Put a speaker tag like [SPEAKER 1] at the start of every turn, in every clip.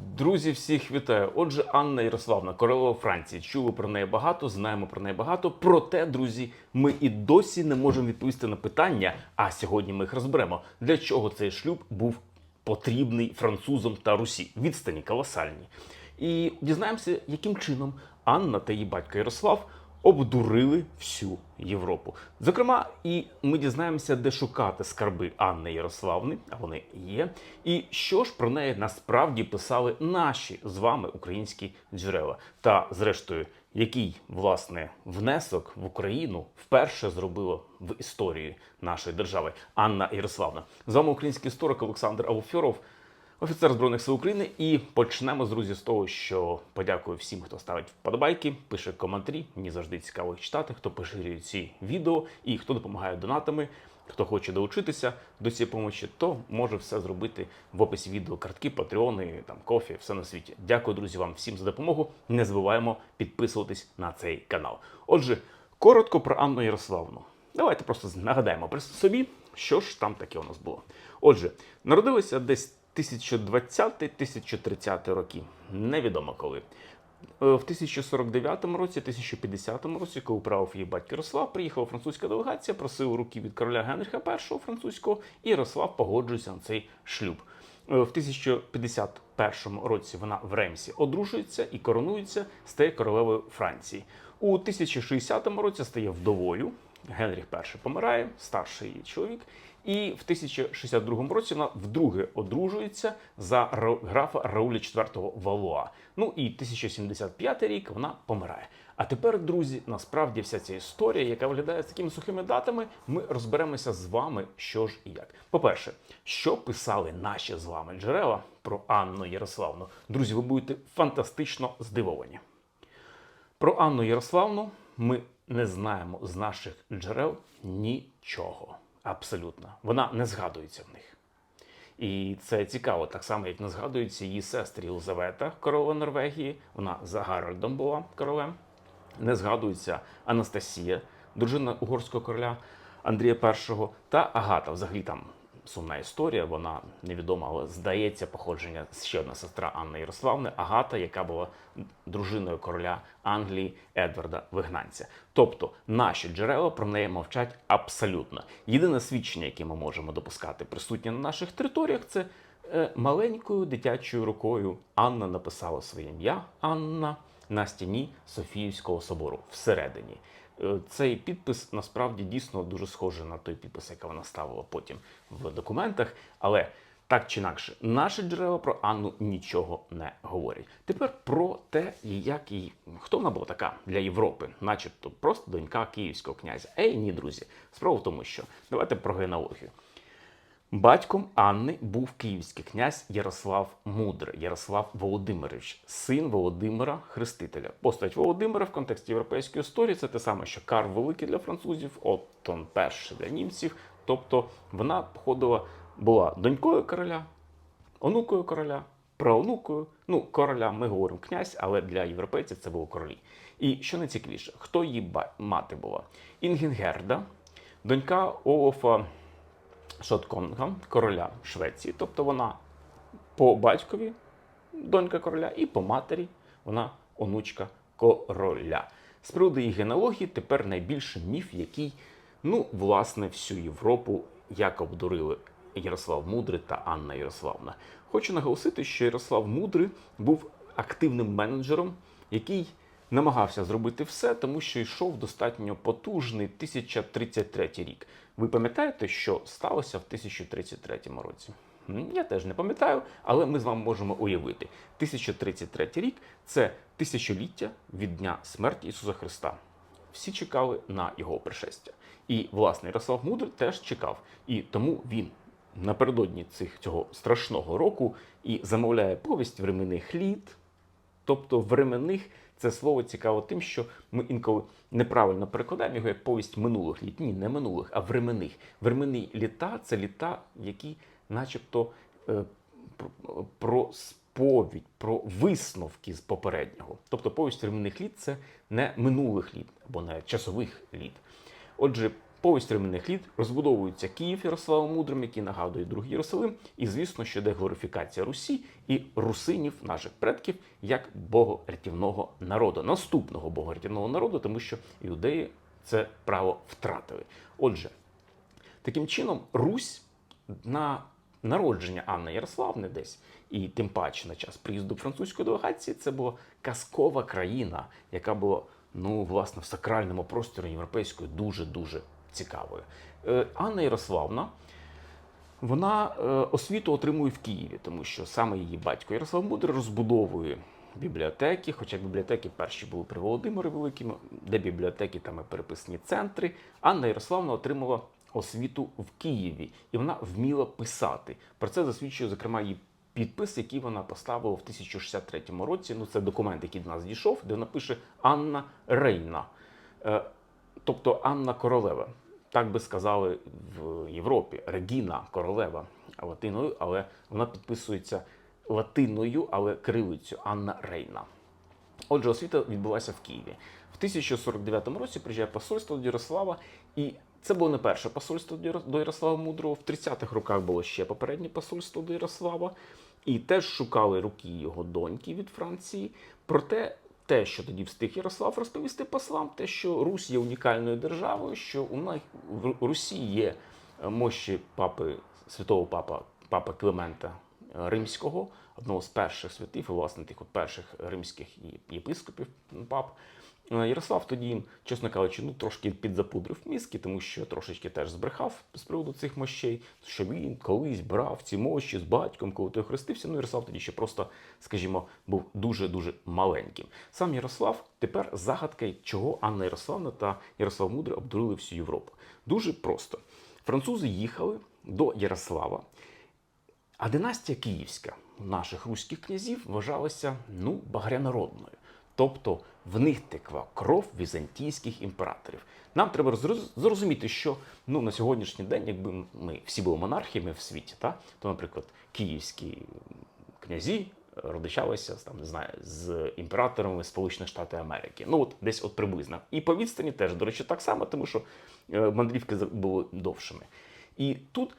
[SPEAKER 1] Друзі, всіх вітаю. Отже, Анна Ярославна, королева Франції. Чули про неї багато, знаємо про неї багато. Проте, друзі, ми і досі не можемо відповісти на питання. А сьогодні ми їх розберемо. Для чого цей шлюб був потрібний французам та Русі? Відстані колосальні. І дізнаємося, яким чином Анна та її батько Ярослав обдурили всю Європу. Зокрема, і ми дізнаємося, де шукати скарби Анни Ярославни, а вони є. І що ж про неї насправді писали наші з вами українські джерела. Та, зрештою, який власне внесок в Україну вперше зробила в історії нашої держави Анна Ярославна. З вами український історик Олександр Алфьоров. Офіцер збройних сил України, і почнемо з друзі з того, що подякую всім, хто ставить вподобайки, пише коментарі. Мені завжди цікаво їх читати, хто поширює ці відео і хто допомагає донатами. Хто хоче долучитися до цієї помочі, то може все зробити в описі відео. Картки, патреони, там кофі, все на світі. Дякую, друзі, вам всім за допомогу. Не забуваємо підписуватись на цей канал. Отже, коротко про Анну Ярославну. Давайте просто нагадаємо при собі, що ж там таке у нас було. Отже, народилися десь 1020-1030 роки. Невідомо коли. Е, В 1049 році, 1050 році, коли правив її батько Ярослав, приїхала французька делегація, просив руки від короля Генріха І французького, і Ярослав погоджується на цей шлюб. Е, В 1051 році вона в Ремсі одружується і коронується, стає королевою Франції. У 1060 році стає вдовою. Генріх І помирає, старший чоловік. І в 1062 році вона вдруге одружується за графа Рауля IV Валуа. Ну і 1075 рік вона помирає. А тепер, друзі, насправді вся ця історія, яка виглядає з такими сухими датами, ми розберемося з вами, що ж і як. По-перше, що писали наші з вами джерела про Анну Ярославну. Друзі, ви будете фантастично здивовані. Про Анну Ярославну ми не знаємо з наших джерел нічого. Абсолютно. Вона не згадується в них. І це цікаво, так само, як не згадується її сестра Єлизавета, королева Норвегії. Вона за Гарольдом була королем. Не згадується Анастасія, дружина угорського короля Андрія І та Агата. Взагалі там сумна історія, вона невідома, але здається, походження ще одна сестра Анни Ярославни, Агата, яка була дружиною короля Англії Едварда Вигнанця. Тобто наші джерела про неї мовчать абсолютно. Єдине свідчення, яке ми можемо допускати, присутнє на наших територіях, це е, маленькою дитячою рукою Анна написала своє ім'я Анна на стіні Софіївського собору всередині. Е, Цей підпис насправді дійсно дуже схожий на той підпис, який вона ставила потім в документах. Але так чи інакше, наші джерела про Анну нічого не говорять. Тепер про те, як і хто вона була така для Європи, начебто просто донька київського князя. Ей, ні, друзі. Справа в тому, що давайте про генеалогію. Батьком Анни був київський князь Ярослав Мудрий, Ярослав Володимирович, син Володимира Хрестителя. Постать Володимира в контексті європейської історії це те саме, що Карл Великий для французів, Оттон перший для німців. Тобто вона походила, була донькою короля, онукою короля, праонукою. Ну, короля ми говоримо князь, але для європейців це було королі. І що найцікавіше, хто її мати була? Інгінгерда, донька Олафа Шотконга, короля Швеції. Тобто вона по батькові донька короля, і по матері вона онучка короля. З приводу її генеалогії тепер найбільший міф, який, ну, власне, всю Європу як обдурили Ярослав Мудрий та Анна Ярославна. Хочу наголосити, що Ярослав Мудрий був активним менеджером, який намагався зробити все, тому що йшов достатньо потужний 1033 рік. Ви пам'ятаєте, що сталося в 1033 році? Я теж не пам'ятаю, але ми з вами можемо уявити. 1033 рік це тисячоліття від дня смерті Ісуса Христа. Всі чекали на його пришестя. І, власне, Ярослав Мудрий теж чекав. І тому він напередодні цих, цього страшного року і замовляє повість временних літ, Тобто временних це слово цікаво тим, що ми інколи неправильно перекладаємо його як повість минулих літ. Ні, не минулих, а временних. Временні літа це літа, які, начебто, е, про- про сповідь, про висновки з попереднього. Тобто повість временних літ це не минулих літ або не часових літ. Отже, Повість ремінних літ розбудовується Київ Ярославом Мудрим, який нагадує другий Єрусалим. І звісно, що йде глорифікація Русі і русинів, наших предків, як богорятівного народу, наступного богорятівного народу, тому що іудеї це право втратили. Отже, таким чином, Русь на народження Анни Ярославни десь, і тим паче на час приїзду французької делегації, це була казкова країна, яка була ну, власне, в сакральному просторі європейської дуже-дуже цікавою. Е, Анна Ярославна. Вона е, освіту отримує в Києві, тому що саме її батько Ярослав Мудрий розбудовує бібліотеки, хоча бібліотеки перші були при Володимирі Великому, де бібліотеки, там і переписні центри. Анна Ярославна отримала освіту в Києві, і вона вміла писати. Про це засвідчує, зокрема, її підпис, який вона поставила в 1063 році. Ну, це документ, який до нас дійшов, де вона пише Анна Рейна. Е, тобто Анна Королева. Так би сказали в Європі Регіна Королева латиною, але вона підписується латиною, але кирилицю Анна Рейна. Отже, освіта відбулася в Києві. В 1049 році приїжджає посольство до Ярослава, і це було не перше посольство до Ярослава Мудрого. В 30-х роках було ще попереднє посольство до Ярослава, і теж шукали руки його доньки від Франції. Проте те, що тоді встиг Ярослав розповісти послам, те, що Русь є унікальною державою, що у нас в Русі є е, мощі папи святого папа, папа Климента Римського, одного з перших святів, і власне тих от перших римських єпископів пап. Е, Ярослав тоді, чесно кажучи, ну трошки підзапудрив мізки, тому що трошечки теж збрехав з приводу цих мощей, що він колись брав ці мощі з батьком, коли той хрестився. Ну, Ярослав тоді ще просто, скажімо, був дуже-дуже маленьким. Сам Ярослав тепер загадка, чого Анна Ярославна та Ярослав Мудрий обдурили всю Європу. Дуже просто. Французи їхали до Ярослава, а династія Київська наших руських князів вважалася ну, багрянародною. Тобто в них текла кров візантійських імператорів. Нам треба зрозуміти, що ну, на сьогоднішній день, якби ми всі були монархіями в світі, та, то, наприклад, київські князі родичалися там, не знаю, з імператорами Сполучених Штатів Америки. Ну, от десь от приблизно. І по відстані теж, до речі, так само, тому що е, мандрівки були довшими. І тут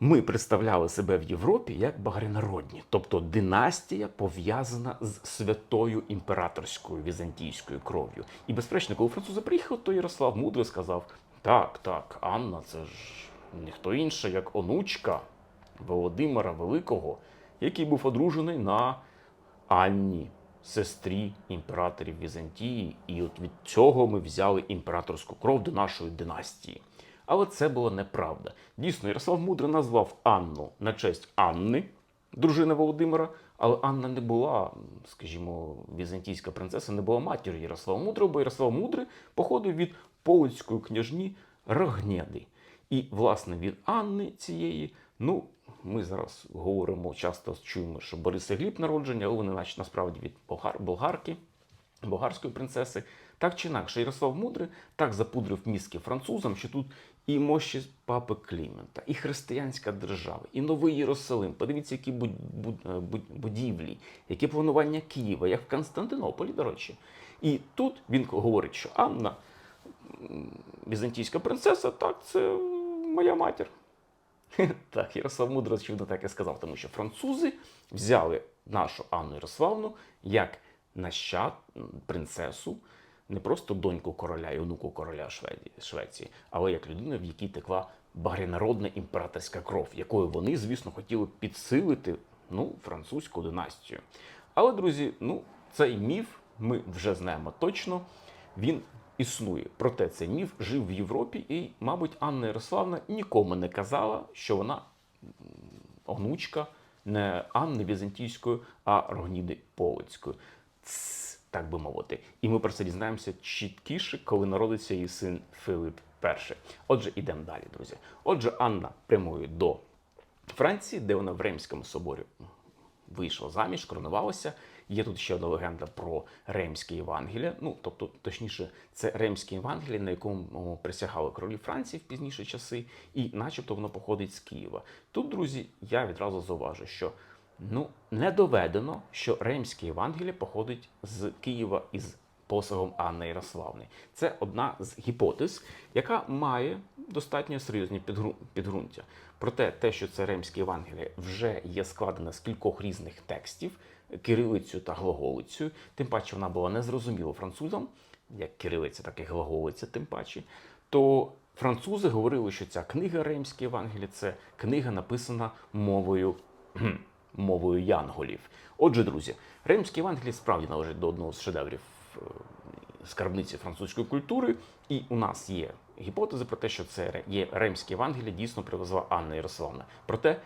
[SPEAKER 1] ми представляли себе в Європі як багрянародні, тобто династія пов'язана з святою імператорською візантійською кров'ю. І безперечно, коли французи приїхали, то Ярослав мудро сказав: так, так, Анна, це ж ніхто інша, як онучка Володимира Великого, який був одружений на Анні, сестрі імператорів Візантії, і от від цього ми взяли імператорську кров до нашої династії. Але це була неправда. Дійсно, Ярослав Мудрий назвав Анну на честь Анни, дружини Володимира, але Анна не була, скажімо, візантійська принцеса, не була матір'ю Ярослава Мудрого, бо Ярослав Мудрий походив від полицької княжні Рогнєди. І, власне, від Анни цієї, ну, ми зараз говоримо, часто чуємо, що Борис Гліб народження, але вони наче насправді від болгар, болгарки, болгарської принцеси. Так чи інакше, Ярослав Мудрий так запудрив мізки французам, що тут і мощі папи Клімента, і християнська держава, і новий Єрусалим. Подивіться, які буд- буд- буд- будівлі, які планування Києва, як в Константинополі, до речі. І тут він говорить, що Анна, візантійська принцеса, так, це моя матір. Так, Ярослав Мудро, очевидно, так і сказав, тому що французи взяли нашу Анну Ярославну як нащад, принцесу, не просто доньку короля і онуку короля Швеції, але як людину, в якій текла багрянародна імператорська кров, якою вони, звісно, хотіли підсилити ну, французьку династію. Але, друзі, ну, цей міф ми вже знаємо точно. Він існує. Проте цей міф жив в Європі, і, мабуть, Анна Ярославна нікому не казала, що вона онучка не Анни Візантійської, а Рогніди Полицької. Так би мовити. І ми про це дізнаємося чіткіше, коли народиться її син Филип І. Отже, ідемо далі, друзі. Отже, Анна прямує до Франції, де вона в Римському соборі вийшла заміж, коронувалася. Є тут ще одна легенда про Ремське Євангеліє. Ну, тобто, точніше, це Ремське Євангеліє, на якому присягали королі Франції в пізніші часи, і начебто воно походить з Києва. Тут, друзі, я відразу зауважу, що ну, не доведено, що Ремське Євангеліє походить з Києва із посагом Анни Ярославни. Це одна з гіпотез, яка має достатньо серйозні підґру- підґрунтя. Проте те, що це Римське Євангеліє вже є складене з кількох різних текстів, кирилицю та глаголицею, тим паче вона була незрозуміла французам, як кирилиця, так і глаголиця, тим паче, то французи говорили, що ця книга Римське Євангеліє це книга, написана мовою, мовою янголів. Отже, друзі, Римське Євангеліє справді належить до одного з шедеврів е, скарбниці французької культури, і у нас є гіпотези про те, що це є Римське Євангеліє дійсно привезла Анна Ярославна. Проте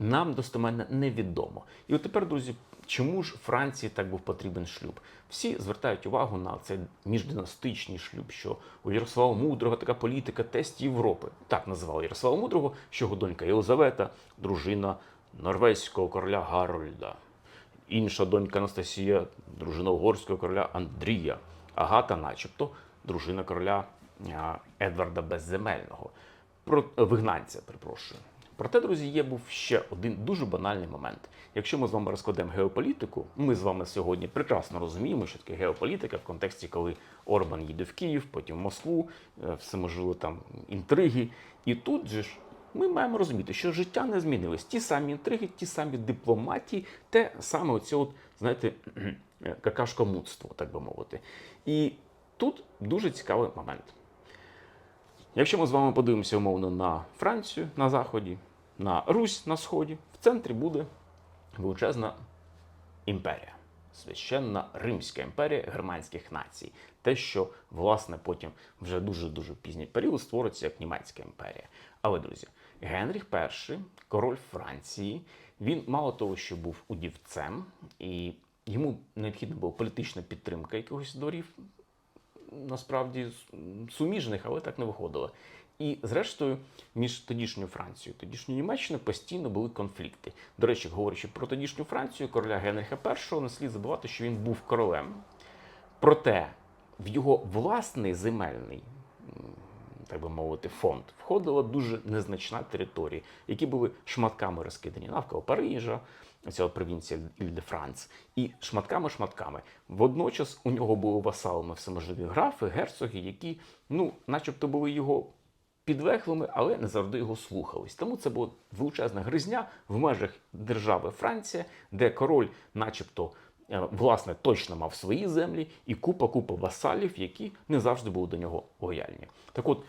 [SPEAKER 1] нам достеменно невідомо. І от тепер, друзі, чому ж Франції так був потрібен шлюб? Всі звертають увагу на цей міждинастичний шлюб, що у Ярослава Мудрого така політика тест Європи. Так називали Ярослава Мудрого, що його донька Єлизавета, дружина норвезького короля Гарольда. Інша донька Анастасія, дружина угорського короля Андрія, Агата, начебто, дружина короля Едварда Безземельного, е, вигнанця, перепрошую. Проте, друзі, є був ще один дуже банальний момент. Якщо ми з вами розкладемо геополітику, ми з вами сьогодні прекрасно розуміємо, що таке геополітика в контексті, коли Орбан їде в Київ, потім в Москву, е, все можливо там інтриги. І тут же ж ми маємо розуміти, що життя не змінилось. Ті самі інтриги, ті самі дипломатії, те саме оце, от, знаєте, какашкомутство, так би мовити. І тут дуже цікавий момент. Якщо ми з вами подивимося умовно на Францію на заході, на Русь на сході, в центрі буде величезна імперія, священна Римська імперія германських націй. Те, що власне потім вже дуже дуже пізній період створиться як німецька імперія. Але друзі, Генріх І, король Франції, він мало того, що був удівцем, і йому необхідна була політична підтримка якихось дворів, насправді суміжних, але так не виходило. І зрештою, між тодішньою Францією і тодішньою Німеччиною постійно були конфлікти. До речі, говорячи про тодішню Францію, короля Генріха І, не слід забувати, що він був королем. Проте в його власний земельний, так би мовити, фонд входила дуже незначна територія, які були шматками розкидані навколо Парижа, ця провінція Іль-де-Франц, і шматками-шматками. Водночас у нього були васалами всеможливі графи, герцоги, які, ну, начебто, були його підлеглими, але не завжди його слухались. Тому це була величезна гризня в межах держави Франція, де король, начебто, е, власне, точно мав свої землі, і купа-купа васалів, які не завжди були до нього лояльні. Так от,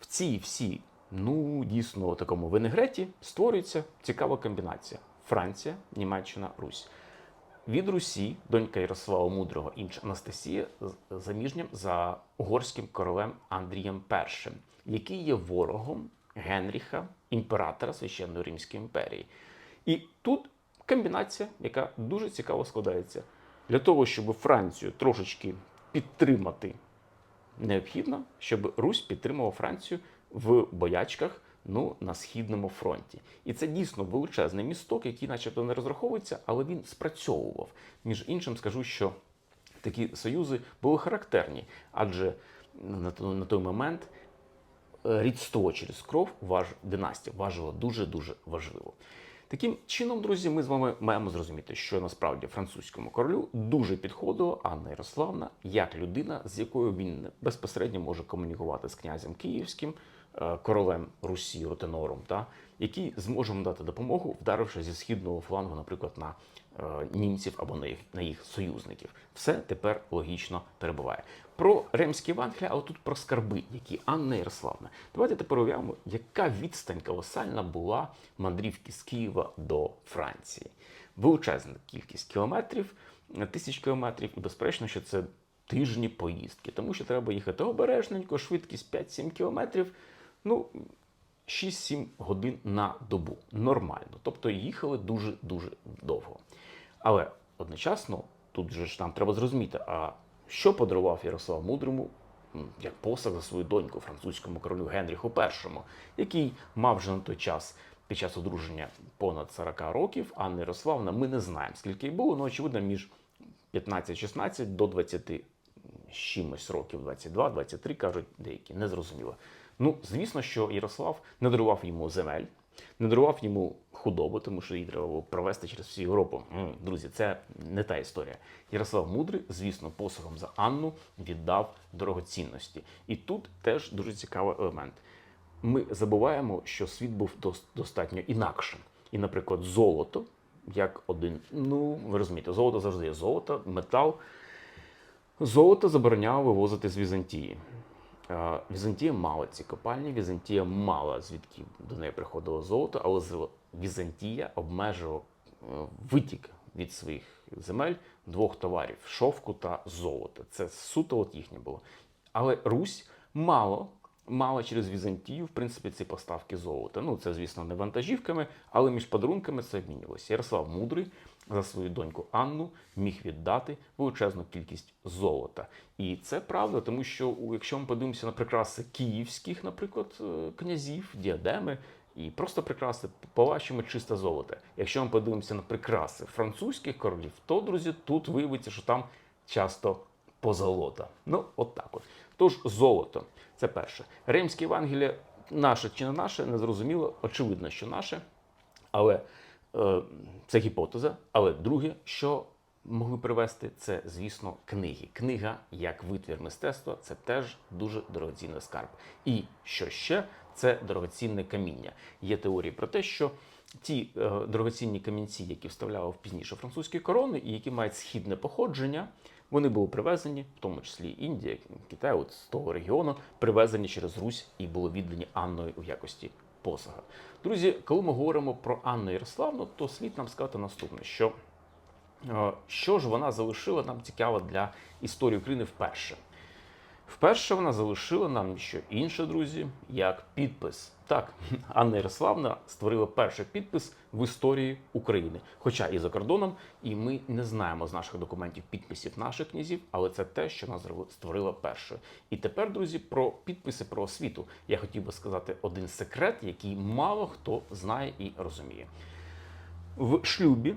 [SPEAKER 1] в цій всій, ну дійсно, такому винегреті створюється цікава комбінація: Франція, Німеччина, Русь. Від Русі донька Ярослава Мудрого, інша Анастасія, заміжням за угорським королем Андрієм І, який є ворогом Генріха, імператора Священної Римської імперії. І тут комбінація, яка дуже цікаво складається. Для того, щоб Францію трошечки підтримати необхідно, щоб Русь підтримала Францію в боячках ну, на східному фронті. І це дійсно величезний місток, який, начебто, не розраховується, але він спрацьовував. Між іншим, скажу, що такі союзи були характерні, адже на той, момент е, рідство через кров важ, династія важила дуже-дуже важливо. Таким чином, друзі, ми з вами маємо зрозуміти, що насправді французькому королю дуже підходила Анна Ярославна як людина, з якою він безпосередньо може комунікувати з князем Київським, е, королем Русі Ротенором, та, який зможе дати допомогу, вдаривши зі східного флангу, наприклад, на німців або на їх, на їх союзників. Все тепер логічно перебуває. Про Римські Євангелія, але тут про скарби, які Анна Ярославна. Давайте тепер уявимо, яка відстань колосальна була мандрівки з Києва до Франції. Величезна кількість кілометрів, тисяч кілометрів, і безперечно, що це тижні поїздки, тому що треба їхати обережненько, швидкість 5-7 кілометрів. Ну, 6-7 годин на добу. Нормально. Тобто їхали дуже-дуже довго. Але одночасно, тут же ж нам треба зрозуміти, а що подарував Ярослав Мудрому як посаг за свою доньку французькому королю Генріху І, який мав вже на той час під час одруження понад 40 років, Анна Ярославна, ми не знаємо, скільки їй було, але очевидно, між 15-16 до 20 з чимось років, 22, 23, кажуть деякі, незрозуміло. Ну, звісно, що Ярослав не дарував йому земель, не дарував йому худобу, тому що її треба було провести через всю Європу. Друзі, це не та історія. Ярослав Мудрий, звісно, посохом за Анну віддав дорогоцінності. І тут теж дуже цікавий елемент. Ми забуваємо, що світ був достатньо інакшим. І, наприклад, золото, як один, ну ви розумієте, золото завжди є золото, метал. Золото забороняв вивозити з Візантії. Візантія мала ці копальні, Візантія мала звідки до неї приходило золото, але Візантія обмежувала е, витік від своїх земель двох товарів шовку та золота. Це суто от їхнє було. Але Русь мало, мала через Візантію, в принципі, ці поставки золота. Ну, це, звісно, не вантажівками, але між подарунками це обмінювалося. Ярослав Мудрий за свою доньку Анну міг віддати величезну кількість золота. І це правда, тому що якщо ми подивимося на прикраси київських, наприклад, е, князів, діадеми. І просто прикраси побачимо чисте золото. Якщо ми подивимося на прикраси французьких королів, то, друзі, тут виявиться, що там часто позолота. Ну, от так от. Тож золото це перше. Римське Євангеліє наше чи не наше, незрозуміло. Очевидно, що наше. Але е, це гіпотеза. Але друге, що могли привести, це, звісно, книги. Книга як витвір мистецтва це теж дуже дорогоцінний скарб. І що ще, це дорогоцінне каміння. Є теорії про те, що ті е, дорогоцінні камінці, які вставляли в пізніше французькі корони, і які мають східне походження, вони були привезені, в тому числі Індія, Китай, от з того регіону, привезені через Русь і були віддані Анною у якості посага. Друзі, коли ми говоримо про Анну Ярославну, то слід нам сказати наступне, що е, що ж вона залишила нам цікаво для історії України вперше. Вперше вона залишила нам що інше, друзі, як підпис. Так, Анна Ярославна створила перший підпис в історії України, хоча і за кордоном, і ми не знаємо з наших документів підписів наших князів, але це те, що вона створила першою. І тепер, друзі, про підписи про освіту я хотів би сказати один секрет, який мало хто знає і розуміє. В шлюбі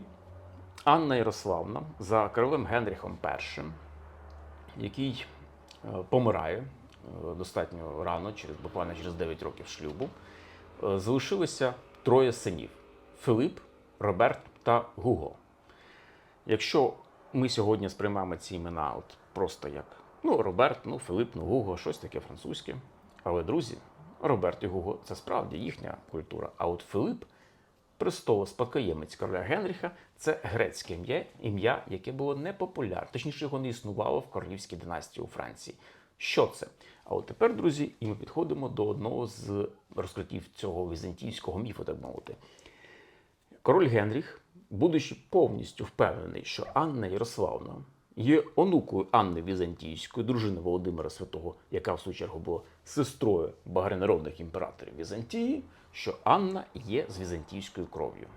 [SPEAKER 1] Анна Ярославна за королем Генріхом І який помирає е, достатньо рано, через буквально через 9 років шлюбу, е, залишилося троє синів: Филип, Роберт та Гуго. Якщо ми сьогодні сприймаємо ці імена от просто як ну, Роберт, ну, Филип, ну, Гуго, щось таке французьке. Але, друзі, Роберт і Гуго це справді їхня культура. А от Филип престолоспадкоємець короля Генріха це грецьке ім'я, ім'я, яке було непопулярне, точніше, його не існувало в королівській династії у Франції. Що це? А от тепер, друзі, і ми підходимо до одного з розкриттів цього візантійського міфу, так мовити. Король Генріх, будучи повністю впевнений, що Анна Ярославна є онукою Анни Візантійської, дружини Володимира Святого, яка в свою чергу була сестрою багрянародних імператорів Візантії, що Анна є з візантійською кров'ю,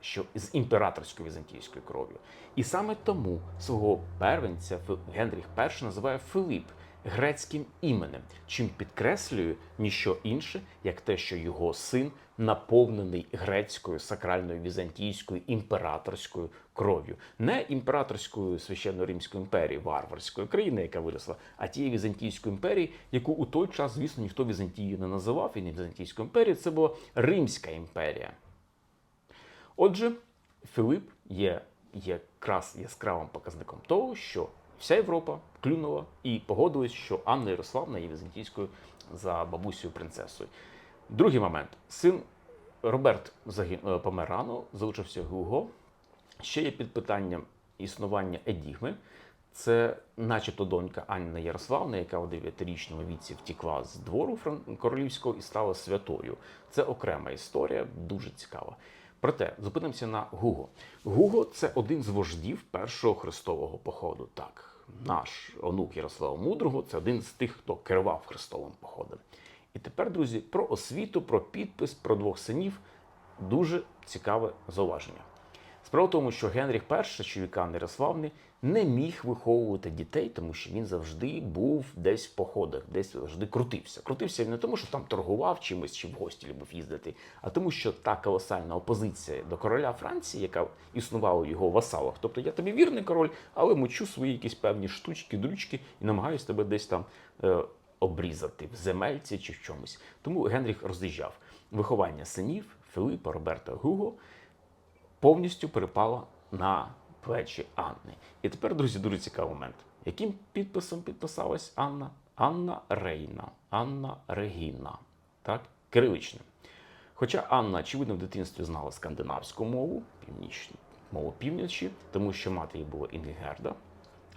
[SPEAKER 1] що з імператорською візантійською кров'ю. І саме тому свого первенця Генріх І називає Филип грецьким іменем, чим підкреслює ніщо інше, як те, що його син наповнений грецькою сакральною візантійською імператорською кров'ю, не імператорською священно-римської імперії, варварської країни, яка виросла, а тієї візантійської імперії, яку у той час, звісно, ніхто Візантією не називав, і не Візантійською імперією, це була Римська імперія. Отже, Филип є якраз яскравим показником того, що вся Європа клюнула і погодилась, що Анна Ярославна є візантійською за бабусею принцесою. Другий момент. Син Роберт е, помер рано, залишився Гуго. Ще є під питанням існування Едігми. Це, начебто, донька Анни Ярославни, яка у 9-річному віці втікла з двору королівського і стала святою. Це окрема історія, дуже цікава. Проте зупинимося на Гуго. Гуго це один з вождів першого хрестового походу. Так, наш онук Ярослава Мудрого це один з тих, хто керував хрестовим походом. І тепер, друзі, про освіту, про підпис, про двох синів дуже цікаве зауваження. Справа в тому, що Генріх І, чоловіка Нерославний. Не міг виховувати дітей, тому що він завжди був десь в походах, десь завжди крутився. Крутився він не тому, що там торгував чимось чи в гості любив їздити, а тому, що та колосальна опозиція до короля Франції, яка існувала у його васалах. Тобто я тобі вірний король, але мочу свої якісь певні штучки, дрючки і намагаюся тебе десь там е, обрізати в земельці чи в чомусь. Тому Генріх роз'їжджав виховання синів. Філіпа, Роберта Гуго повністю перепала на плечі Анни. І тепер, друзі, дуже цікавий момент. Яким підписом підписалась Анна? Анна Рейна, Анна Регіна. Так? Кириличним. Хоча Анна, очевидно, в дитинстві знала скандинавську мову, північну мову півночі, тому що мати її була Інгерда.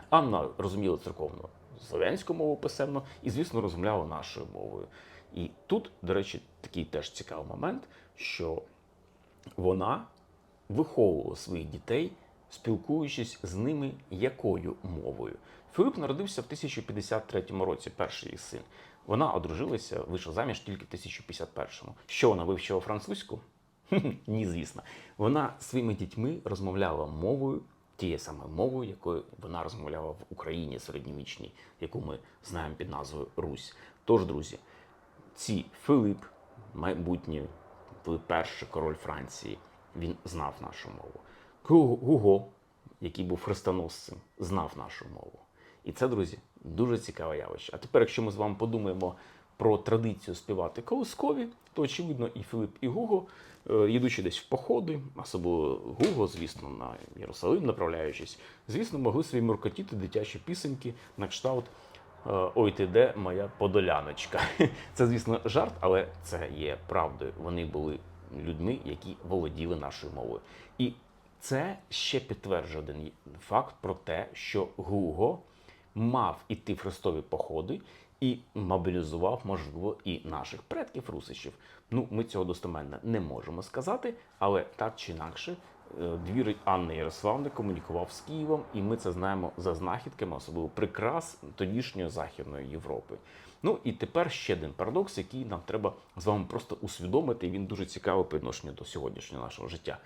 [SPEAKER 1] Анна розуміла церковну слов'янську мову писемно і, звісно, розмовляла нашою мовою. І тут, до речі, такий теж цікавий момент, що вона виховувала своїх дітей, спілкуючись з ними якою мовою. Філіп народився в 1053 році, перший її син. Вона одружилася, вийшла заміж тільки в 1051-му. Що вона вивчила французьку? Ні, звісно. Вона своїми дітьми розмовляла мовою, тією самою мовою, якою вона розмовляла в Україні середньовічній, яку ми знаємо під назвою Русь. Тож, друзі, ці Филип, майбутній перший король Франції, він знав нашу мову. Гу- Гуго, який був хрестоносцем, знав нашу мову. І це, друзі, дуже цікаве явище. А тепер, якщо ми з вами подумаємо про традицію співати колискові, то очевидно і Филип, і Гуго, е, їдучи десь в походи, особливо Гуго, звісно, на Єрусалим направляючись, звісно, могли собі муркотіти дитячі пісеньки на кшталт Е, Ой, ти де моя подоляночка. Це, звісно, жарт, але це є правдою. Вони були людьми, які володіли нашою мовою. І це ще підтверджує один факт про те, що Гуго мав іти в хрестові походи і мобілізував, можливо, і наших предків русичів. Ну, ми цього достеменно не можемо сказати, але так чи інакше, е, двір Анни Ярославни комунікував з Києвом, і ми це знаємо за знахідками, особливо прикрас тодішньої Західної Європи. Ну і тепер ще один парадокс, який нам треба з вами просто усвідомити. Він дуже цікавий по відношенню до сьогоднішнього нашого життя.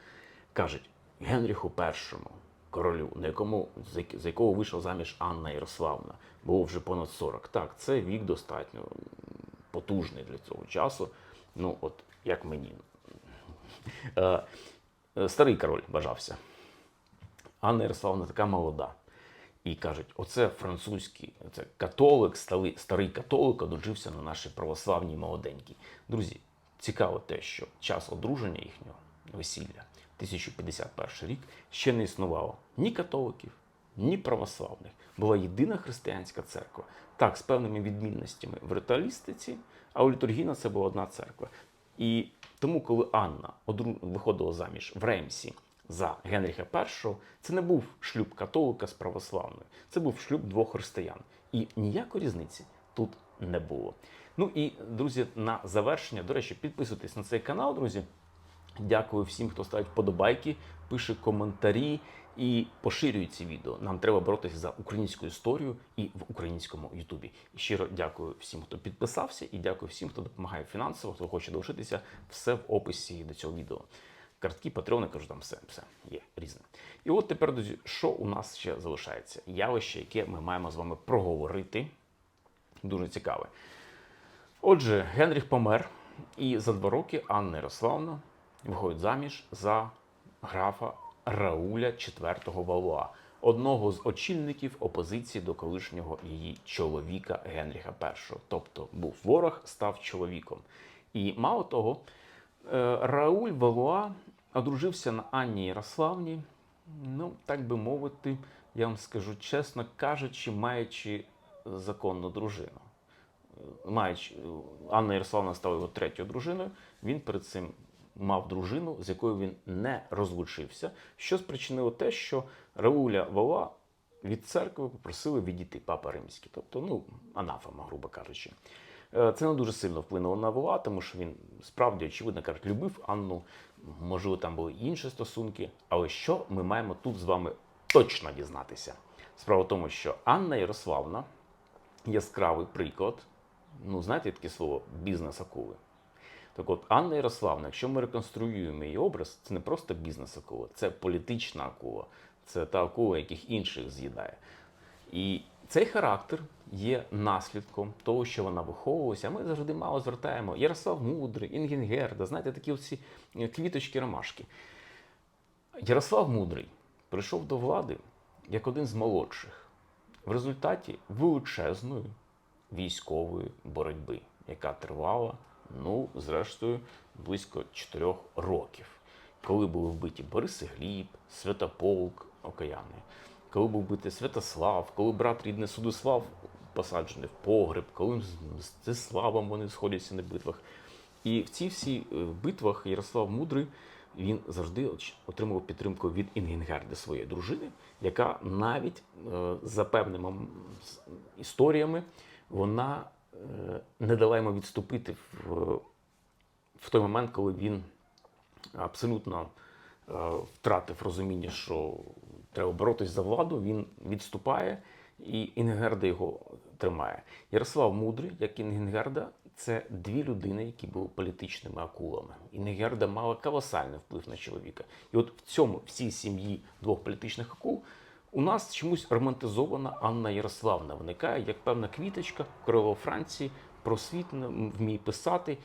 [SPEAKER 1] Кажуть, Генріху І, королю, на якому за якого вийшла заміж Анна Ярославна, було вже понад 40. Так, це вік достатньо потужний для цього часу. Ну, от як мені. Е, е, Старий король бажався. Анна Ярославна така молода. І кажуть, оце французький, це католик, старий, католик одружився на нашій православній молоденькій. Друзі, цікаво те, що час одруження їхнього весілля, 1051 рік, ще не існувало ні католиків, ні православних. Була єдина християнська церква. Так, з певними відмінностями в ритуалістиці, а у літургійна це була одна церква. І тому, коли Анна виходила заміж в Ремсі за Генріха І, це не був шлюб католика з православною, це був шлюб двох християн. І ніякої різниці тут не було. Ну і друзі, на завершення, до речі, підписуйтесь на цей канал, друзі. Дякую всім, хто ставить вподобайки, пише коментарі і поширює ці відео. Нам треба боротися за українську історію і в українському Ютубі. І щиро дякую всім, хто підписався, і дякую всім, хто допомагає фінансово, хто хоче долучитися. Все в описі до цього відео. Картки, патреони, кажу, там все, все є різне. І от тепер, друзі, що у нас ще залишається? Явище, яке ми маємо з вами проговорити. Дуже цікаве. Отже, Генріх помер, і за два роки Анна Ярославна виходить заміж за графа Рауля IV Валуа, одного з очільників опозиції до колишнього її чоловіка Генріха І. Тобто був ворог, став чоловіком. І мало того, е, Рауль Валуа одружився на Анні Ярославні, ну, так би мовити, я вам скажу чесно кажучи, маючи законну дружину маючи Анна Ярославна стала його третьою дружиною. Він перед цим мав дружину, з якою він не розлучився, що спричинило те, що Рауля Вала від церкви попросили відійти папа римський, тобто ну анафема, грубо кажучи. Е, Це не дуже сильно вплинуло на Вала, тому що він справді, очевидно кажуть, любив Анну. Можливо, там були інші стосунки. Але що ми маємо тут з вами точно дізнатися? Справа в тому, що Анна Ярославна яскравий приклад. Ну, знаєте таке слово бізнес акули. Так от, Анна Ярославна, якщо ми реконструюємо її образ, це не просто бізнес акула, це політична акула, це та акула, яких інших з'їдає. І цей характер є наслідком того, що вона виховувалася. Ми завжди мало звертаємо Ярослав Мудрий, Інгенгерда, знаєте, такі оці е, квіточки ромашки. Ярослав Мудрий прийшов до влади як один з молодших в результаті величезної військової боротьби, яка тривала, ну, зрештою, близько 4 років, коли були вбиті Борис Гліб, Святополк, Окаяни, коли був вбитий Святослав, коли брат рідний Судослав посаджений в погреб, коли з Мстиславом вони сходяться на битвах. І в ці всі е, битвах Ярослав Мудрий він завжди отримував підтримку від Інгенгерди своєї дружини, яка навіть е, за певними історіями вона не дала йому відступити в, в той момент, коли він абсолютно е, втратив розуміння, що треба боротись за владу, він відступає, і Інгерда його тримає. Ярослав Мудрий, як і Інгерда, це дві людини, які були політичними акулами. Інгерда мала колосальний вплив на чоловіка. І от в цьому, в цій сім'ї двох політичних акул, у нас чомусь романтизована Анна Ярославна виникає як певна квіточка королева Франції, просвітна, вміє писати,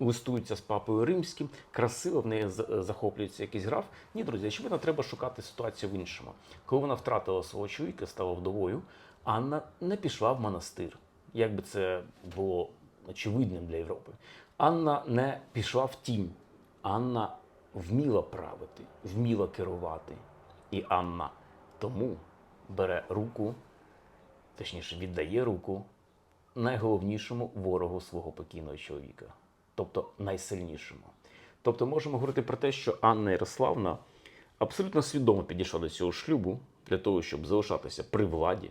[SPEAKER 1] листується з папою римським, красиво в неї захоплюється якийсь граф. Ні, друзі, очевидно, треба шукати ситуацію в іншому. Коли вона втратила свого чоловіка, стала вдовою, Анна не пішла в монастир. Як би це було очевидним для Європи. Анна не пішла в тінь. Анна вміла правити, вміла керувати. І Анна тому бере руку, точніше, віддає руку найголовнішому ворогу свого покійного чоловіка, тобто найсильнішому. Тобто можемо говорити про те, що Анна Ярославна абсолютно свідомо підійшла до цього шлюбу для того, щоб залишатися при владі,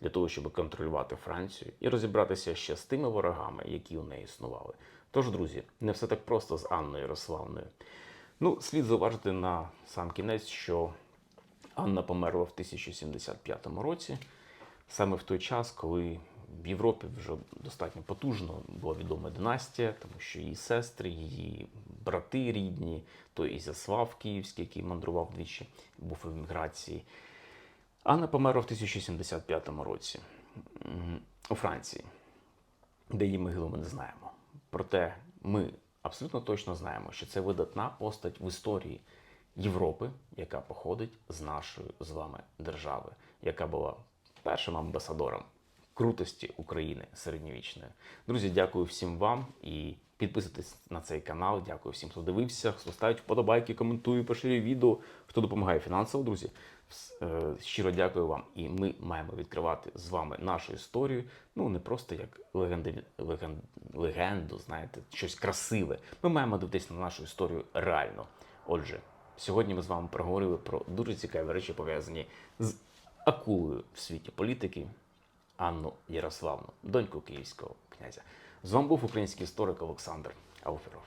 [SPEAKER 1] для того, щоб контролювати Францію і розібратися ще з тими ворогами, які у неї існували. Тож, друзі, не все так просто з Анною Ярославною. Ну, слід зауважити на сам кінець, що Анна померла в 1075 році, саме в той час, коли в Європі вже достатньо потужно була відома династія, тому що її сестри, її брати рідні, той Ізяслав Київський, який мандрував двічі, був в еміграції. Анна померла в 1075 році у Франції, де її могилу ми не знаємо. Проте ми абсолютно точно знаємо, що це видатна постать в історії Європи, яка походить з нашої з вами держави, яка була першим амбасадором крутості України середньовічної. Друзі, дякую всім вам і підписуйтесь на цей канал. Дякую всім, хто дивився, хто ставить вподобайки, коментує, поширює відео, хто допомагає фінансово, друзі. Е, Щиро дякую вам. І ми маємо відкривати з вами нашу історію. Ну не просто як легенди, леген, легенду, знаєте, щось красиве. Ми маємо дивитися на нашу історію реально. Отже, сьогодні ми з вами проговорили про дуже цікаві речі, пов'язані з акулою в світі політики Анну Ярославну, доньку київського князя. З вами був український історик Олександр Ауферов.